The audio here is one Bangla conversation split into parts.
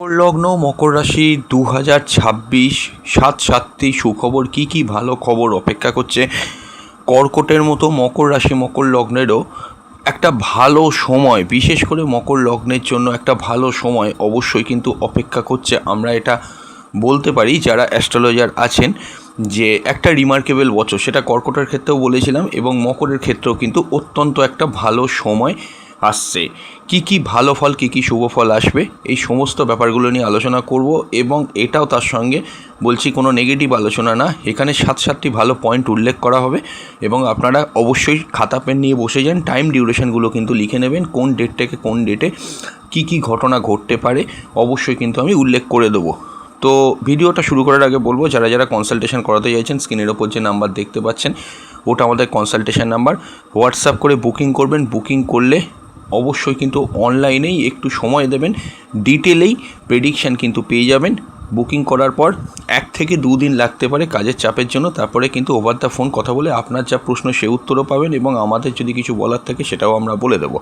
মকর লগ্ন মকর রাশি দু হাজার ছাব্বিশ, সাত সাতটি সুখবর, কী কী ভালো খবর অপেক্ষা করছে? কর্কটের মতো মকর রাশি, মকর লগ্নেরও একটা ভালো সময়, বিশেষ করে মকর লগ্নের জন্য একটা ভালো সময় অবশ্যই কিন্তু অপেক্ষা করছে। আমরা এটা বলতে পারি, যারা অ্যাস্ট্রোলজার আছেন, যে একটা রিমার্কেবল বছর, সেটা কর্কটের ক্ষেত্রেও বলেছিলাম এবং মকরের ক্ষেত্রেও কিন্তু অত্যন্ত একটা ভালো সময়। আসছে। কি কি ভালো ফল, কি কি শুভ ফল আসবে, এই সমস্ত ব্যাপারগুলো নিয়ে আলোচনা করব এবং এটাও তার সঙ্গে বলছি কোনো নেগেটিভ আলোচনা না। এখানে সাত সাতটি ভালো পয়েন্ট উল্লেখ করা হবে এবং আপনারা অবশ্যই খাতা, পেন নিয়ে বসে যান। টাইম ডিউরেশনগুলো কিন্তু লিখে নেবেন, কোন ডেট থেকে কোন ডেটে কি কি ঘটনা ঘটতে পারে, অবশ্যই কিন্তু আমি উল্লেখ করে দেবো। তো ভিডিওটা শুরু করার আগে বলব, যারা যারা কনসালটেশন করাতে চাইছেন, স্ক্রিনের ওপর যে নাম্বার দেখতে পাচ্ছেন, ওটা আমাদের কনসালটেশন নাম্বার হোয়াটসঅ্যাপ করে বুকিং করবেন। বুকিং করলে অবশ্যই কিন্তু অনলাইনেই একটু সময় দেবেন, ডিটেলেই প্রেডিকশান কিন্তু পেয়ে যাবেন। বুকিং করার পর এক থেকে দু দিন লাগতে পারে কাজের চাপের জন্য, তারপরে কিন্তু ওভার দ্য ফোন কথা বলে আপনার যা প্রশ্ন সে উত্তরও পাবেন এবং আমাদের যদি কিছু বলার থাকে সেটাও আমরা বলে দেবো।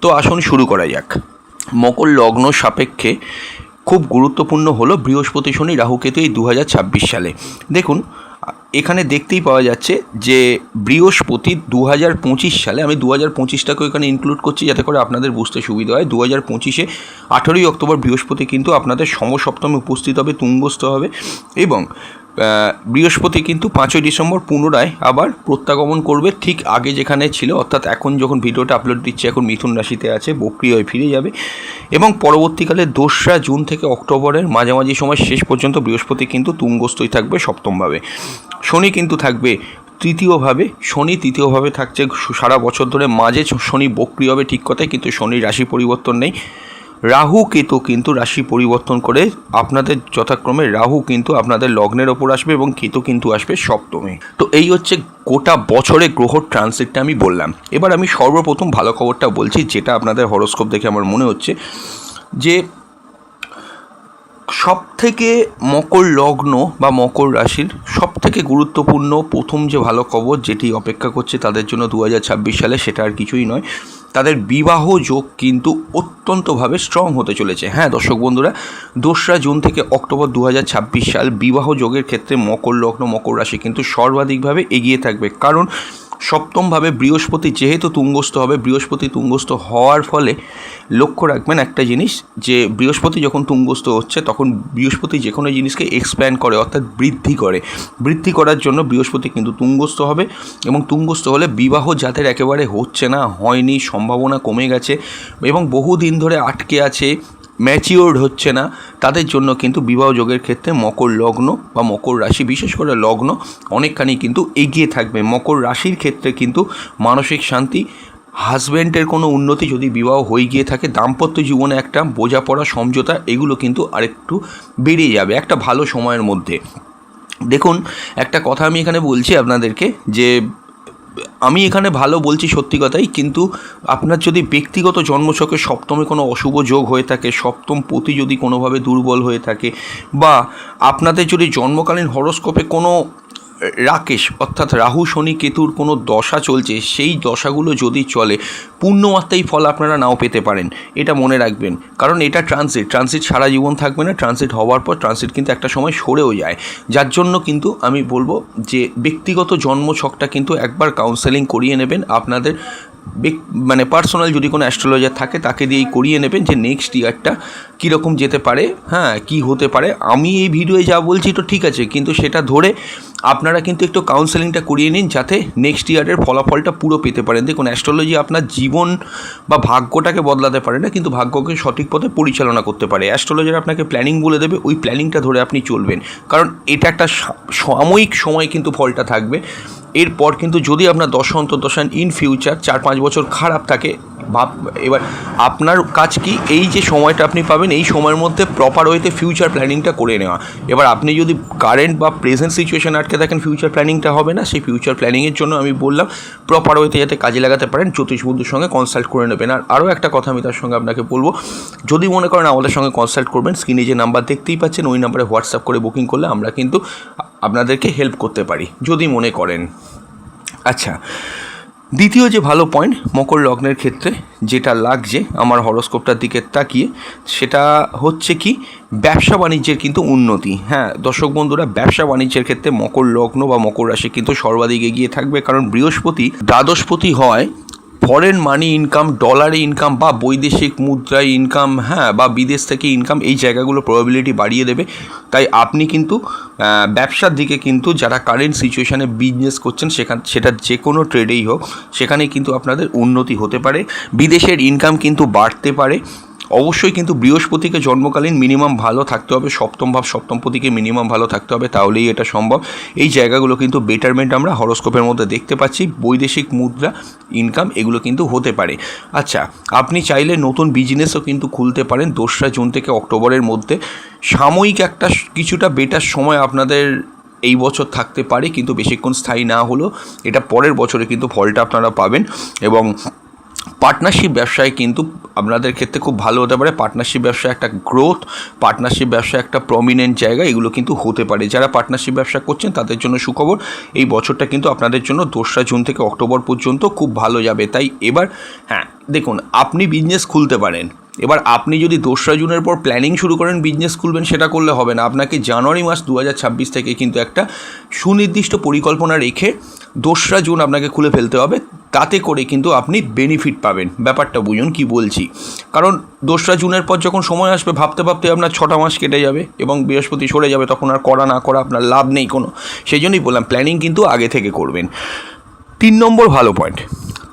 তো আসুন শুরু করা যাক। মকর লগ্ন সাপেক্ষে খুব গুরুত্বপূর্ণ হলো বৃহস্পতি শনি রাহুকেতু এই দু হাজার ছাব্বিশ সালে। দেখুন এখানে দেখতেই পাওয়া যাচ্ছে যে বৃহস্পতি দু হাজার পঁচিশ সালে, আমি দু হাজার পঁচিশটাকে এখানে ইনক্লুড করছি যাতে করে আপনাদের বুঝতে সুবিধা হয়। দু হাজার পঁচিশে আঠেরোই অক্টোবর বৃহস্পতি কিন্তু আপনাদের সমসপ্তমে উপস্থিত হবে, তুঙ্গস্থ হবে এবং বৃহস্পতি কিন্তু পাঁচই ডিসেম্বর পুনরায় আবার প্রত্যাগমন করবে ঠিক আগে যেখানে ছিল। অর্থাৎ এখন যখন ভিডিওটা আপলোড দিচ্ছে, এখন মিথুন রাশিতে আছে, বক্রি হয়ে ফিরে যাবে। এবং পরবর্তীকালে দোসরা জুন থেকে অক্টোবরের মাঝামাঝি সময় শেষ পর্যন্ত বৃহস্পতি কিন্তু তুঙ্গস্থই থাকবে সপ্তমভাবে। শনি কিন্তু থাকবে তৃতীয়ভাবে, শনি তৃতীয়ভাবে থাকছে সারা বছর ধরে। মাঝে শনি বক্রি হবে ঠিক কথাই, কিন্তু শনির রাশি পরিবর্তন নেই। রাহু কেতু কিন্তু রাশি পরিবর্তন করে আপনাদের যথাক্রমে রাহু কিন্তু আপনাদের লগ্নের ওপর আসবে এবং কেতু কিন্তু আসবে সপ্তমে। তো এই হচ্ছে গোটা বছরে গ্রহ ট্রানজিটটা আমি বললাম। এবার আমি সর্বপ্রথম ভালো খবরটা বলছি, যেটা আপনাদের হরোস্কোপ দেখে আমার মনে হচ্ছে যে সব থেকে মকর লগ্ন বা মকর রাশির সব থেকে গুরুত্বপূর্ণ প্রথম যে ভালো খবর যেটি অপেক্ষা করছে তাদের জন্য দু হাজার ছাব্বিশ সালে সেটা আর কিছুই নয়। তাদের বিবাহ যোগ কিন্তু অত্যন্তভাবে স্ট্রং হতে চলেছে। হ্যাঁ দর্শক বন্ধুরা, দোসরা জুন থেকে অক্টোবর দু হাজার ছাব্বিশ সাল বিবাহ যোগের ক্ষেত্রে মকর লগ্ন, মকর রাশি কিন্তু সর্বাধিকভাবে এগিয়ে থাকবে। কারণ সপ্তমভাবে বৃহস্পতি, যেহেতু তুঙ্গস্থ হবে, বৃহস্পতি তুঙ্গস্থ হওয়ার ফলে লক্ষ্য রাখবেন একটা জিনিস, যে বৃহস্পতি যখন তুঙ্গস্থ হচ্ছে, তখন বৃহস্পতি যে কোনো জিনিসকে এক্সপ্যান্ড করে, অর্থাৎ বৃদ্ধি করে। বৃদ্ধি করার জন্য বৃহস্পতি কিন্তু তুঙ্গস্থ হবে এবং তুঙ্গস্থ হলে বিবাহ যাদের একেবারে হচ্ছে না, হয়নি, সম্ভাবনা কমে গেছে এবং বহুদিন ধরে আটকে আছে ম্যাচিওর্ড হচ্ছে না, তাদের জন্য কিন্তু বিবাহ যোগের ক্ষেত্রে মকর লগ্ন বা মকর রাশি, বিশেষ করে লগ্ন, অনেকখানি কিন্তু এগিয়ে থাকবে। মকর রাশির ক্ষেত্রে কিন্তু মানসিক শান্তি হাজব্যান্ডের কোনো উন্নতি যদি বিবাহ হয়ে গিয়ে থাকে, দাম্পত্য জীবনে একটা বোঝাপড়া, সমঝোতা, এগুলো কিন্তু আরেকটু বেড়ে যাবে একটা ভালো সময়ের মধ্যে। দেখুন, একটা কথা আমি এখানে বলছি আপনাদেরকে যে আমি এখানে ভালো বলছি সত্যি কথাই, কিন্তু আপনার যদি ব্যক্তিগত জন্মছকে সপ্তমে কোনো অশুভ যোগ হয়ে থাকে, সপ্তম পতি যদি কোনোভাবে দুর্বল হয়ে থাকে, বা আপনাদের যদি জন্মকালীন হরস্কোপে কোনো রাকেশ, অর্থাৎ রাহু, শনি, কেতুর কোনো দশা চলছে, সেই দশাগুলো যদি চলে, পূর্ণমাত্রাই ফল আপনারা নাও পেতে পারেন, এটা মনে রাখবেন। কারণ এটা ট্রানজিট ট্রানজিট সারা জীবন থাকবে না ট্রানজিট হওয়ার পর ট্রানজিট কিন্তু একটা সময় সরেও যায়। যার জন্য কিন্তু আমি বলব যে, ব্যক্তিগত জন্মছকটা কিন্তু একবার কাউন্সেলিং করিয়ে নেবেন, আপনাদের মানে পার্সোনাল যদি কোনো অ্যাস্ট্রোলজার থাকে, তাকে দিয়েই করিয়ে নেবেন যে নেক্সট ইয়ারটা কীরকম যেতে পারে হ্যাঁ কি হতে পারে। আমি এই ভিডিওয়ে যা বলছি তো ঠিক আছে, কিন্তু সেটা ধরে আপনারা কিন্তু একটু কাউন্সেলিংটা করিয়ে নিন যাতে নেক্সট ইয়ারের ফলাফলটা পুরো পেতে পারেন। দেখুন, অ্যাস্ট্রোলজি আপনার জীবন বা ভাগ্যটাকে বদলাতে পারে না, কিন্তু ভাগ্যকে সঠিক পথে পরিচালনা করতে পারে। অ্যাস্ট্রোলজার আপনাকে প্ল্যানিং বলে দেবে, ওই প্ল্যানিংটা ধরে আপনি চলবেন। কারণ এটা একটা সাময়িক সময় কিন্তু ফলটা থাকবে। এরপর কিন্তু যদি আপনার দশা অন্তর্দশান ইন ফিউচার চার পাঁচ বছর খারাপ থাকে, ভাব, এবার আপনার কাজ কি? এই যে সময়টা আপনি পাবেন, এই সময়ের মধ্যে প্রপার ওয়েতে ফিউচার প্ল্যানিংটা করে নেওয়া। এবার আপনি যদি কারেন্ট বা প্রেজেন্ট সিচুয়েশন আটকে থাকেন ফিউচার প্ল্যানিংটা হবে না। সেই ফিউচার প্ল্যানিংয়ের জন্য আমি বললাম প্রপার ওয়েতে যাতে কাজে লাগাতে পারেন, জ্যোতিষ বন্ধুর সঙ্গে কনসাল্ট করে নেবেন। আর আরও একটা কথা আমি তার সঙ্গে আপনাকে বলব, যদি মনে করেন আমাদের সঙ্গে কনসাল্ট করবেন স্ক্রিনে যে নাম্বার দেখতেই পাচ্ছেন, ওই নাম্বারে হোয়াটসঅ্যাপ করে বুকিং করলে আমরা কিন্তু আপনাদেরকে হেল্প করতে পারি, যদি মনে করেন। আচ্ছা দ্বিতীয় যে ভালো পয়েন্ট মকর লগ্নের ক্ষেত্রে যেটা লাগছে, আমার হরস্কোপটার দিকে তাকিয়ে, সেটা হচ্ছে কি, ব্যবসা বাণিজ্যের কিন্তু উন্নতি। হ্যাঁ দর্শক বন্ধুরা, ব্যবসা বাণিজ্যের ক্ষেত্রে মকর লগ্ন বা মকর রাশি কিন্তু সর্বাধিক এগিয়ে থাকবে, কারণ বৃহস্পতি দ্বাদশপতি হয় ফরেন মানি ইনকাম ডলারে ইনকাম বা বৈদেশিক মুদ্রায় ইনকাম হ্যাঁ বা বিদেশ থেকে ইনকাম এই জায়গাগুলো প্রবাবিলিটি বাড়িয়ে দেবে। তাই আপনি কিন্তু ব্যবসার দিকে কিন্তু যারা কারেন্ট সিচুয়েশানে বিজনেস করছেন, সেখান, সেটা যে কোনো ট্রেডেই হোক সেখানে কিন্তু আপনাদের উন্নতি হতে পারে। বিদেশের ইনকাম কিন্তু বাড়তে পারে। অবশ্যই কিন্তু বৃহস্পতিকে জন্মকালীন মিনিমাম ভালো থাকতে হবে, সপ্তম ভাব সপ্তমপতিকে মিনিমাম ভালো থাকতে হবে, তাহলেই এটা সম্ভব। এই জায়গাগুলো কিন্তু বেটারমেন্ট আমরা হরস্কোপের মধ্যে দেখতে পাচ্ছি, বৈদেশিক মুদ্রা ইনকাম এগুলো কিন্তু হতে পারে। আচ্ছা আপনি চাইলে নতুন বিজনেসও কিন্তু খুলতে পারেন, দোসরা জুন থেকে অক্টোবরের মধ্যে। সাময়িক একটা কিছুটা বেটার সময় আপনাদের এই বছর থাকতে পারে, কিন্তু বেশিক্ষণ স্থায়ী না হলেও এটা পরের বছরে কিন্তু ফলটা আপনারা পাবেন এবং পার্টনারশিপ ব্যবসায় কিন্তু আপনাদের ক্ষেত্রে খুব ভালো হতে পারে। পার্টনারশিপ ব্যবসা একটা গ্রোথ পার্টনারশিপ ব্যবসা একটা প্রমিনেন্ট জায়গা, এগুলো কিন্তু হতে পারে। যারা পার্টনারশিপ ব্যবসা করছেন, তাদের জন্য সুখবর। এই বছরটা কিন্তু আপনাদের জন্য দোসরা জুন থেকে অক্টোবর পর্যন্ত খুব ভালো যাবে। তাই এবার হ্যাঁ দেখুন, আপনি বিজনেস খুলতে পারেন। এবার আপনি যদি দোসরা জুনের পর প্ল্যানিং শুরু করেন বিজনেস খুলবেন, সেটা করলে হবে না। আপনাকে জানুয়ারি মাস দু হাজার ছাব্বিশ থেকে কিন্তু একটা সুনির্দিষ্ট পরিকল্পনা রেখে দোসরা জুন আপনাকে খুলে ফেলতে হবে। তাতে করে কিন্তু আপনি বেনিফিট পাবেন। ব্যাপারটা বুঝুন কি বলছি। কারণ দোসরা জুনের পর যখন সময় আসবে, ভাবতে ভাবতে আপনার ছটা মাস কেটে যাবে এবং বৃহস্পতি সরে যাবে, তখন আর করা না করা আপনার লাভ নেই কোনো। সেই জন্যই বললাম প্ল্যানিং কিন্তু আগে থেকে করবেন। তিন নম্বর ভালো পয়েন্ট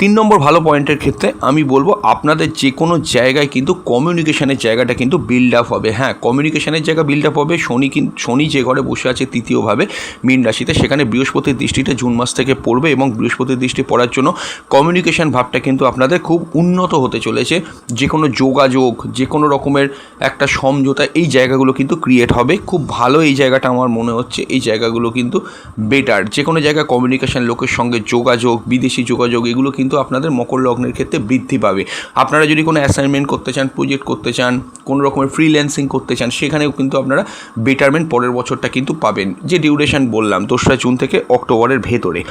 তিন নম্বর ভালো পয়েন্টের ক্ষেত্রে আমি বলব আপনাদের যে কোনো জায়গায় কিন্তু কমিউনিকেশনের জায়গাটা কিন্তু বিল্ড আপ হবে। হ্যাঁ কমিউনিকেশনের জায়গা বিল্ড আপ হবে, শনি কিন্তু শনি যে ঘরে বসে আছে তৃতীয়ভাবে মীন রাশিতে, সেখানে বৃহস্পতির দৃষ্টিটা জুন মাস থেকে পড়বে এবং বৃহস্পতির দৃষ্টি পড়ার জন্য কমিউনিকেশন ভাবটা কিন্তু আপনাদের খুব উন্নত হতে চলেছে। যে কোনো যোগাযোগ, যে কোনো রকমের একটা সমঝোতা এই জায়গাগুলো কিন্তু ক্রিয়েট হবে। খুব ভালো এই জায়গাটা আমার মনে হচ্ছে, এই জায়গাগুলো কিন্তু বেটার যে কোনো জায়গায় কমিউনিকেশন লোকের সঙ্গে যোগাযোগ, বিদেশি যোগাযোগ, এগুলো কিন্তু আপনাদের মকর লগ্নের ক্ষেত্রে বৃদ্ধি পাবে। আপনারা যদি কোনো অ্যাসাইনমেন্ট করতে চান প্রজেক্ট করতে চান, কোনো রকমের ফ্রিল্যান্সিং করতে চান, সেখানেও কিন্তু আপনারা বেটারমেন্ট পরের বছরটা কিন্তু পাবেন। যে ডিউরেশন বললাম, দোসরা জুন থেকে অক্টোবরের ভেতরে।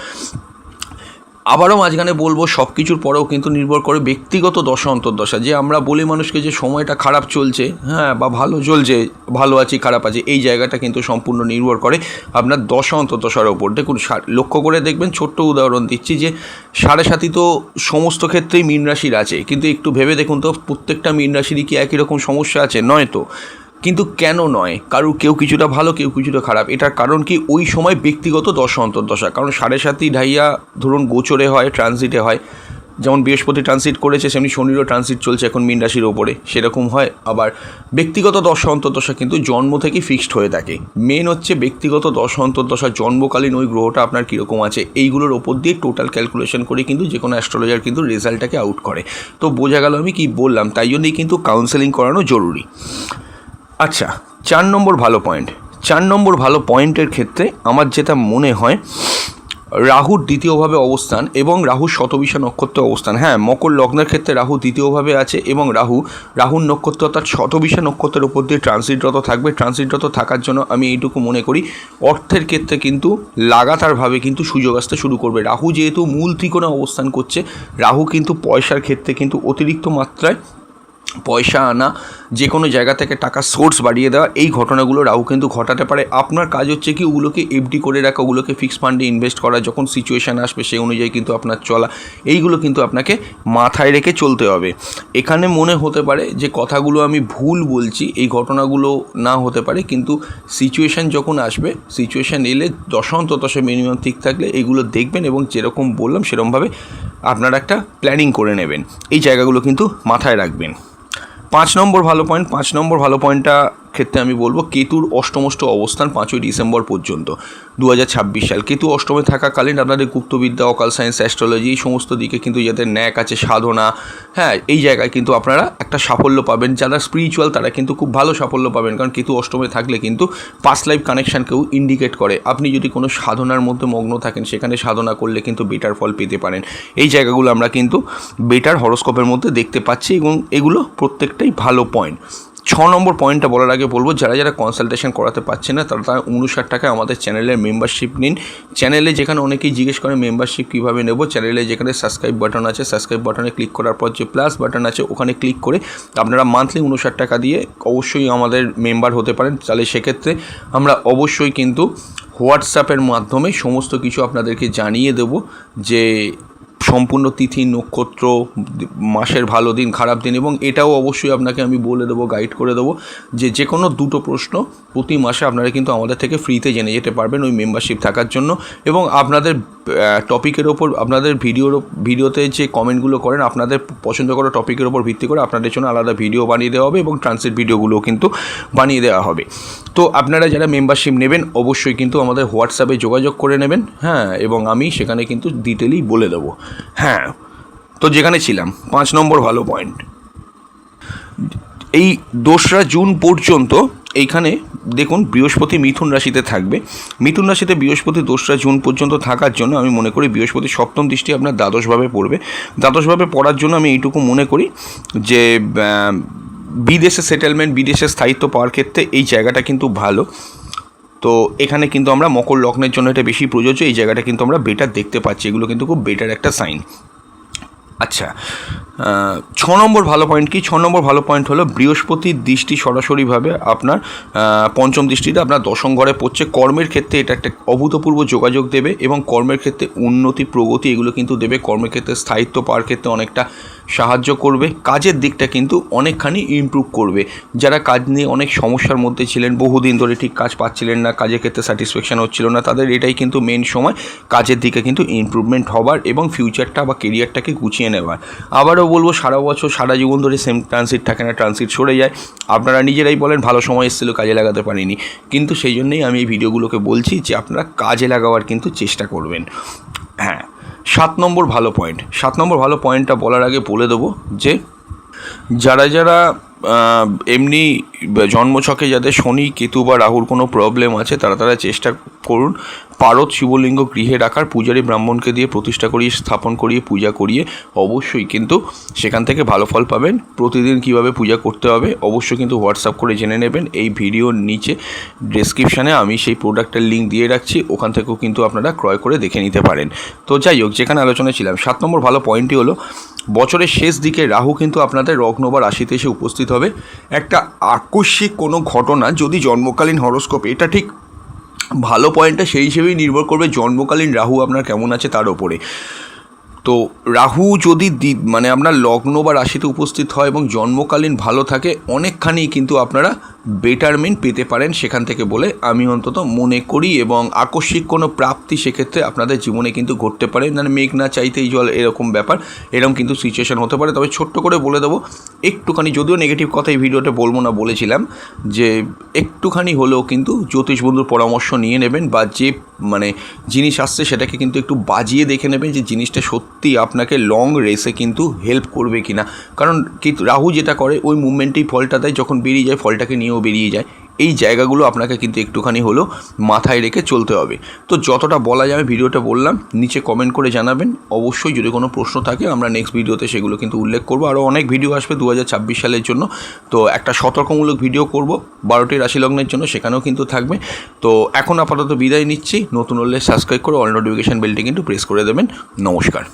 আবারও মাঝখানে বলব সব কিছুর পরেও কিন্তু নির্ভর করে ব্যক্তিগত দশা, অন্তর্দশা। যে আমরা বলি মানুষকে যে সময়টা খারাপ চলছে হ্যাঁ বা ভালো চলছে, ভালো আছি, খারাপ আছে, এই জায়গাটা কিন্তু সম্পূর্ণ নির্ভর করে আপনার দশা, অন্তর্দশার ওপর দেখুন লক্ষ্য করে দেখবেন, ছোট্ট উদাহরণ দিচ্ছি যে, সাড়ে সাথী তো সমস্ত ক্ষেত্রেই মীন রাশির আছে। কিন্তু একটু ভেবে দেখুন তো, প্রত্যেকটা মীন রাশিরই কি একই রকম সমস্যা আছে? নয় তো। কিন্তু কেন নয়? কারুর কেউ কিছুটা ভালো, কেউ কিছুটা খারাপ। এটার কারণ কি? ওই সময় ব্যক্তিগত দশা, অন্তর্দশা। কারণ সাড়ে সাতই ঢাইয়া ধরুন গোচরে হয় ট্রানজিটে হয়। যেমন বৃহস্পতি ট্রানজিট করেছে, সেমনি শনিরও ট্রানজিট চলছে এখন মীন রাশির ওপরে। সেরকম হয়। আবার ব্যক্তিগত দশা, অন্তর্দশা কিন্তু জন্ম থেকে ফিক্সড হয়ে থাকে। মেন হচ্ছে ব্যক্তিগত দশা, অন্তর্দশা, জন্মকালীন ওই গ্রহটা আপনার কীরকম আছে? এইগুলোর ওপর দিয়ে টোটাল ক্যালকুলেশন করে কিন্তু যে কোনো অ্যাস্ট্রোলজার কিন্তু রেজাল্টটাকে আউট করে। তো বোঝা গেল আমি কি বললাম, তাই জন্যই কিন্তু কাউন্সেলিং করানো জরুরি। আচ্ছা চার নম্বর ভালো পয়েন্ট চার নম্বর ভালো পয়েন্টের ক্ষেত্রে আমার যেটা মনে হয়, রাহুর দ্বিতীয়ভাবে অবস্থান এবং রাহুর শতবিশা নক্ষত্রে অবস্থান। হ্যাঁ মকর লগ্নের ক্ষেত্রে রাহু দ্বিতীয়ভাবে আছে এবং রাহু, রাহুর নক্ষত্র অর্থাৎ শতবিশা নক্ষত্রের উপর দিয়ে ট্রানজিটরত থাকবে। ট্রানজিটরত থাকার জন্য আমি এইটুকু মনে করি, অর্থের ক্ষেত্রে কিন্তু লাগাতারভাবে কিন্তু সুযোগ আসতে শুরু করবে। রাহু যেহেতু মূল ত্রিকোণে অবস্থান করছে, রাহু কিন্তু পয়সার ক্ষেত্রে কিন্তু অতিরিক্ত মাত্রায় পয়সা আনা, যে কোনো জায়গা থেকে টাকা সোর্স বাড়িয়ে দেওয়া, এই ঘটনাগুলো রাহু কিন্তু ঘটাতে পারে। আপনার কাজ হচ্ছে কি, ওগুলোকে এফডি করে রাখা, ওগুলোকে ফিক্সড ফান্ডে ইনভেস্ট করা, যখন সিচুয়েশান আসবে সেই অনুযায়ী কিন্তু আপনার চলা। এইগুলো কিন্তু আপনাকে মাথায় রেখে চলতে হবে। এখানে মনে হতে পারে যে কথাগুলো আমি ভুল বলছি, এই ঘটনাগুলো না হতে পারে, কিন্তু সিচুয়েশান যখন আসবে সিচুয়েশান এলে দশান্ত দশে মিনিমাম ঠিক থাকলে এইগুলো দেখবেন এবং যেরকম বললাম সেরকমভাবে আপনারা একটা প্ল্যানিং করে নেবেন। এই জায়গাগুলো কিন্তু মাথায় রাখবেন। পাঁচ নম্বর ভালো পয়েন্ট পাঁচ নম্বর ভালো পয়েন্টটা ক্ষেত্রে আমি বলব কেতুর অষ্টমষ্ট অবস্থান পাঁচই ডিসেম্বর পর্যন্ত। দু হাজার ছাব্বিশ সাল। কেতু অষ্টমে থাকাকালীন আপনাদের গুপ্তবিদ্যা অকাল সায়েন্স অ্যাস্ট্রোলজি এই সমস্ত দিকে কিন্তু যাদের ন্যাক আছে, সাধনা হ্যাঁ এই জায়গায় কিন্তু আপনারা একটা সাফল্য পাবেন। যারা স্পিরিচুয়াল তারা কিন্তু খুব ভালো সাফল্য পাবেন। কারণ কেতু অষ্টমে থাকলে কিন্তু পাস্ট লাইফ কানেকশানকেও ইন্ডিকেট করে। আপনি যদি কোনো সাধনার মধ্যে মগ্ন থাকেন, সেখানে সাধনা করলে কিন্তু বেটার ফল পেতে পারেন। এই জায়গাগুলো আমরা কিন্তু বেটার হরস্কোপের মধ্যে দেখতে পাচ্ছি এবং এগুলো প্রত্যেকটাই ভালো পয়েন্ট ছ নম্বর পয়েন্টটা বলার আগে বলব, যারা যারা কনসালটেশন করাতে পারছে না, তারা তারা উনষাট টাকায় আমাদের চ্যানেলের মেম্বারশিপ নিন। চ্যানেলে যেখানে অনেকেই জিজ্ঞেস করে মেম্বারশিপ কীভাবে নেব চ্যানেলে যেখানে সাবস্ক্রাইব বাটন আছে সাবস্ক্রাইব বাটনে ক্লিক করার পর যে প্লাস বাটন আছে, ওখানে ক্লিক করে আপনারা মান্থলি উনষাট টাকা দিয়ে অবশ্যই আমাদের মেম্বার হতে পারেন। তাহলে সেক্ষেত্রে আমরা অবশ্যই কিন্তু হোয়াটসঅ্যাপের মাধ্যমে সমস্ত কিছু আপনাদেরকে জানিয়ে দেব যে সম্পূর্ণ তিথি, নক্ষত্র, মাসের ভালো দিন, খারাপ দিন এবং এটাও অবশ্যই আপনাকে আমি বলে দেবো গাইড করে দেবো যে যে কোনো দুটো প্রশ্ন প্রতি মাসে আপনারা কিন্তু আমাদের থেকে ফ্রিতে জেনে যেতে পারবেন ওই মেম্বারশিপ থাকার জন্য এবং আপনাদের টপিকের ওপর আপনাদের ভিডিওর ভিডিওতে যে কমেন্টগুলো করেন, আপনাদের পছন্দ করা টপিকের ওপর ভিত্তি করে আপনাদের জন্য আলাদা ভিডিও বানিয়ে দেওয়া হবে এবং ট্রান্সলেট ভিডিওগুলোও কিন্তু বানিয়ে দেওয়া হবে। তো আপনারা যারা মেম্বারশিপ নেবেন, অবশ্যই কিন্তু আমাদের হোয়াটসঅ্যাপে যোগাযোগ করে নেবেন হ্যাঁ এবং আমি সেখানে কিন্তু ডিটেলই বলে দেবো। হ্যাঁ তো যেখানে ছিলাম, পাঁচ নম্বর ভালো পয়েন্ট এই দোসরা জুন পর্যন্ত এইখানে দেখুন বৃহস্পতি মিথুন রাশিতে থাকবে। মিথুন রাশিতে বৃহস্পতি দোসরা জুন পর্যন্ত থাকার জন্য আমি মনে করি বৃহস্পতি সপ্তম দৃষ্টি আপনার দ্বাদশভাবে পড়বে। দ্বাদশভাবে পড়ার জন্য আমি এইটুকু মনে করি যে বিদেশে সেটেলমেন্ট বিদেশে স্থায়িত্ব পাওয়ার ক্ষেত্রে এই জায়গাটা কিন্তু ভালো। তো এখানে কিন্তু আমরা মকর লগ্নের জন্য এটা বেশি প্রযোজ্য, এই জায়গাটা কিন্তু আমরা বেটার দেখতে পাচ্ছি। এগুলো কিন্তু খুব বেটার একটা সাইন আচ্ছা ছ নম্বর ভালো পয়েন্ট কি? ছ নম্বর ভালো পয়েন্ট হলো বৃহস্পতির দৃষ্টি সরাসরিভাবে আপনার পঞ্চম দৃষ্টিতে আপনার দশম ঘরে পড়ছে। কর্মের ক্ষেত্রে এটা একটা অভূতপূর্ব যোগাযোগ দেবে এবং কর্মের ক্ষেত্রে উন্নতি, প্রগতি এগুলো কিন্তু দেবে। কর্মের ক্ষেত্রে স্থায়িত্ব পাওয়ার ক্ষেত্রে অনেকটা সাহায্য করবে। কাজের দিকটা কিন্তু অনেকখানি ইমপ্রুভ করবে। যারা কাজ নিয়ে অনেক সমস্যার মধ্যে ছিলেন, বহুদিন ধরে ঠিক কাজ পাচ্ছিলেন না, কাজের ক্ষেত্রে স্যাটিসফ্যাকশন হচ্ছিল না, তাদের এটাই কিন্তু মেন সময় কাজের দিকে কিন্তু ইমপ্রুভমেন্ট হবার এবং ফিউচারটা বা কেরিয়ারটাকে গুছিয়ে নেওয়ার আবারও বলব, সারা বছর, সারা জীবন ধরে সেম ট্রানজিট থাকে না ট্রানজিট সরে যায়। আপনারা নিজেরাই বলেন, ভালো সময় এসেছিল, কাজে লাগাতে পারিনি। কিন্তু সেই জন্যই আমি এই ভিডিওগুলোকে বলছি যে, আপনারা কাজে লাগাবার কিন্তু চেষ্টা করবেন। হ্যাঁ সাত নম্বর ভালো পয়েন্ট সাত নম্বর ভালো পয়েন্টটা বলার আগে বলে দেবো যে, যারা যারা এমনি জন্মছকে যাদের শনি, কেতু বা রাহুর কোনো প্রবলেম আছে, তারা তারা চেষ্টা করুন। পারদ শিবলিঙ্গ গৃহে রাখার, পূজারী ব্রাহ্মণকে দিয়ে প্রতিষ্ঠা করিয়ে, স্থাপন করিয়ে, পূজা করিয়ে অবশ্যই কিন্তু সেখান থেকে ভালো ফল পাবেন। প্রতিদিন কীভাবে পূজা করতে হবে, অবশ্যই কিন্তু হোয়াটসঅ্যাপ করে জেনে নেবেন। এই ভিডিওর নিচে ডেসক্রিপশানে আমি সেই প্রোডাক্টের লিঙ্ক দিয়ে রাখছি, ওখান থেকেও কিন্তু আপনারা ক্রয় করে দেখে নিতে পারেন। তো যাই হোক, যেখানে আলোচনা ছিলাম, সাত নম্বর ভালো পয়েন্টটি হলো বছরের শেষ দিকে রাহু কিন্তু আপনাদের রগ্ন বা রাশিতে এসে উপস্থিত হবে। একটা আকস্মিক কোনো ঘটনা যদি জন্মকালীন হরস্কোপ, এটা ঠিক ভালো পয়েন্টটা সেই হিসেবেই নির্ভর করবে জন্মকালীন রাহু আপনার কেমন আছে তার ওপরে। তো রাহু যদি মানে আপনার লগ্ন বা রাশিতে উপস্থিত হয় এবং জন্মকালীন ভালো থাকে, অনেকখানি কিন্তু আপনারা বেটারমেন্ট পেতে পারেন সেখান থেকে বলে আমি অন্তত মনে করি এবং আকস্মিক কোনো প্রাপ্তি সেক্ষেত্রে আপনাদের জীবনে কিন্তু ঘটতে পারে। মানে মেঘ না চাইতেই জল এরকম ব্যাপার, এরকম কিন্তু সিচুয়েশন হতে পারে। তবে ছোট্ট করে বলে দেবো, একটুখানি যদিও নেগেটিভ কথা এই ভিডিওতে বলব না, বলেছিলাম যে একটুখানি হলেও কিন্তু জ্যোতিষ বন্ধুর পরামর্শ নিয়ে নেবেন বা যে মানে জিনিস আসছে সেটাকে কিন্তু একটু বাজিয়ে দেখে নেবেন যে জিনিসটা সত্যি আপনাকে লং রেসে কিন্তু হেল্প করবে কিনা। কারণ রাহু যেটা করে, ওই মুভমেন্টেই ফলটা দেয়, যখন বেরিয়ে যায়, ফলটাকে নিয়েও বেরিয়ে যায়। এই জায়গাগুলো আপনাকে কিন্তু একটুখানি হলেও মাথায় রেখে চলতে হবে। তো যতটা বলা যায় ভিডিওটা বললাম, নিচে কমেন্ট করে জানাবেন। অবশ্যই যদি কোনো প্রশ্ন থাকে, আমরা নেক্সট ভিডিওতে সেগুলো কিন্তু উল্লেখ করব। আরও অনেক ভিডিও আসবে দু হাজার ছাব্বিশ সালের জন্য। তো একটা সতর্কমূলক ভিডিও করব বারোটি রাশি লগ্নের জন্য, সেখানেও কিন্তু থাকবে। তো এখন আপাতত বিদায় নিচ্ছি। নতুন হলে সাবস্ক্রাইব করে অল নোটিফিকেশান বেলটি কিন্তু প্রেস করে দেবেন। নমস্কার।